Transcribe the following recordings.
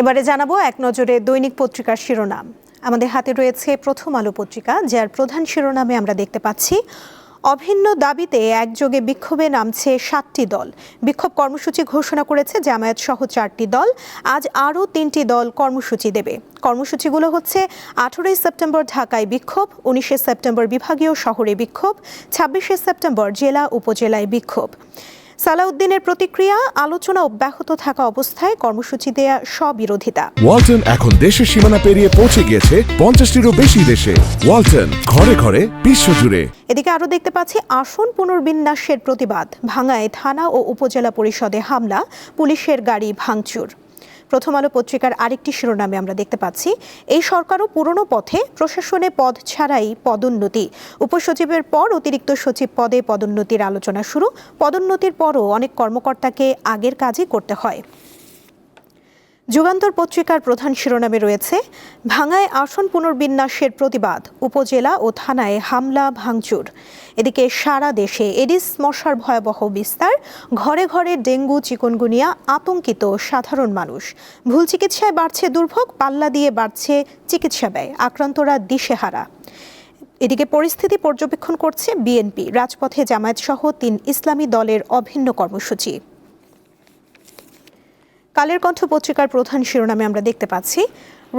এবারে জানাব এক নজরে দৈনিক পত্রিকার শিরোনাম। আমাদের হাতে রয়েছে প্রথম আলো পত্রিকা, যার প্রধান শিরোনামে আমরা দেখতে পাচ্ছি, অভিন্ন দাবিতে একযোগে বিক্ষোভে নামছে সাতটি দল। বিক্ষোভ কর্মসূচি ঘোষণা করেছে জামায়াত সহ চারটি দল। আজ আরও তিনটি দল কর্মসূচি দেবে। কর্মসূচিগুলো হচ্ছে, আঠেরোই সেপ্টেম্বর ঢাকায় বিক্ষোভ, উনিশে সেপ্টেম্বর বিভাগীয় শহরে বিক্ষোভ, ছাব্বিশে সেপ্টেম্বর জেলা উপজেলায় বিক্ষোভ। সালাউদ্দিনের প্রতিক্রিয়া আলোচনা অব্যাহত থাকা অবস্থায় কর্মসূচি দেয়া স্ববিরোধিতা। ওয়ালটন এখন দেশের সীমানা পেরিয়ে পৌঁছে গিয়েছে পঞ্চাশটিরও বেশি দেশে। ওয়ালটন ঘরে ঘরে বিশ্বজুড়ে। এদিকে আরও দেখতে পাচ্ছি আসন পুনর্বিন্যাসের প্রতিবাদ ভাঙায় থানা ও উপজেলা পরিষদে হামলা পুলিশের গাড়ি ভাঙচুর। প্রথম আলো পত্রিকার আরেকটি শিরোনামে আমরা দেখতে পাচ্ছি। এই সরকারও পুরনো পথে প্রশাসনে পদ ছাড়াই পদোন্নতি। উপসচিবের পর অতিরিক্ত সচিব পদে পদোন্নতির আলোচনা শুরু। পদোন্নতির পরও অনেক কর্মকর্তাকে আগের কাজই করতে হয়। যুগান্তর পত্রিকার প্রধান শিরোনামে রয়েছে, ভাঙায় আসন পুনর্বিন্যাসের প্রতিবাদ, উপজেলা ও থানায় হামলা, ভাঙচুর। এদিকে সারা দেশে এডিস মশার ভয়াবহ বিস্তার, ঘরে ঘরে ডেঙ্গু, চিকনগুনিয়া, আতঙ্কিত সাধারণ মানুষ। ভুল চিকিৎসায় বাড়ছে দুর্ভোগ, পাল্লা দিয়ে বাড়ছে চিকিৎসা ব্যয়, আক্রান্তরা দিশেহারা। এদিকে পরিস্থিতি পর্যবেক্ষণ করছে বিএনপি, রাজপথে জামায়াত সহ তিন ইসলামী দলের অভিন্ন কর্মসূচি। কালের কণ্ঠ পত্রিকার প্রধান শিরোনামে আমরা দেখতে পাচ্ছি,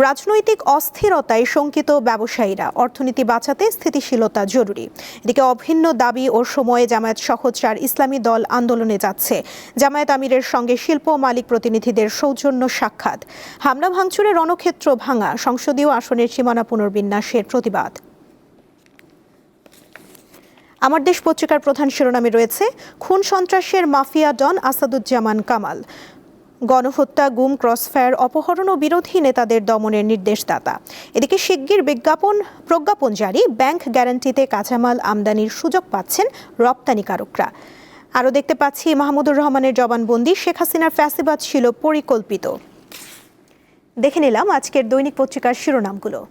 রাজনৈতিক অস্থিরতায় শঙ্কিত ব্যবসায়ীরা, অর্থনীতি বাঁচাতে স্থিতিশীলতা জরুরি। এদিকে অভিন্ন দাবি ও সময়ে জামায়াত সহ চার ইসলামী দল আন্দোলনে যাচ্ছে। জামায়াত আমিরের সঙ্গে শিল্প মালিক প্রতিনিধিদের সৌজন্য সাক্ষাৎ। হামলা ভাঙচুরে রণক্ষেত্র ভাঙা, সংসদীয় আসনের সীমানা পুনর্বিন্যাসের প্রতিবাদ। আমার দেশ পত্রিকার প্রধান শিরোনামে রয়েছে, খুন সন্ত্রাসের মাফিয়া ডন আসাদুজ্জামান কামাল। গণহত্যা, গুম, ক্রসফায়ার, অপহরণ ও বিরোধী নেতাদের দমনের নির্দেশদাতা। এদিকে শিগগির বিজ্ঞাপন, প্রজ্ঞাপন জারি, ব্যাংক গ্যারান্টিতে কাঁচামাল আমদানির সুযোগ পাচ্ছেন রপ্তানিকারকরা। আরও দেখতে পাচ্ছি, মাহমুদুর রহমানের জবানবন্দি, শেখ হাসিনার ফ্যাসিবাদ ছিল পরিকল্পিত। দেখে নিলাম আজকের দৈনিক পত্রিকার শিরোনামগুলো।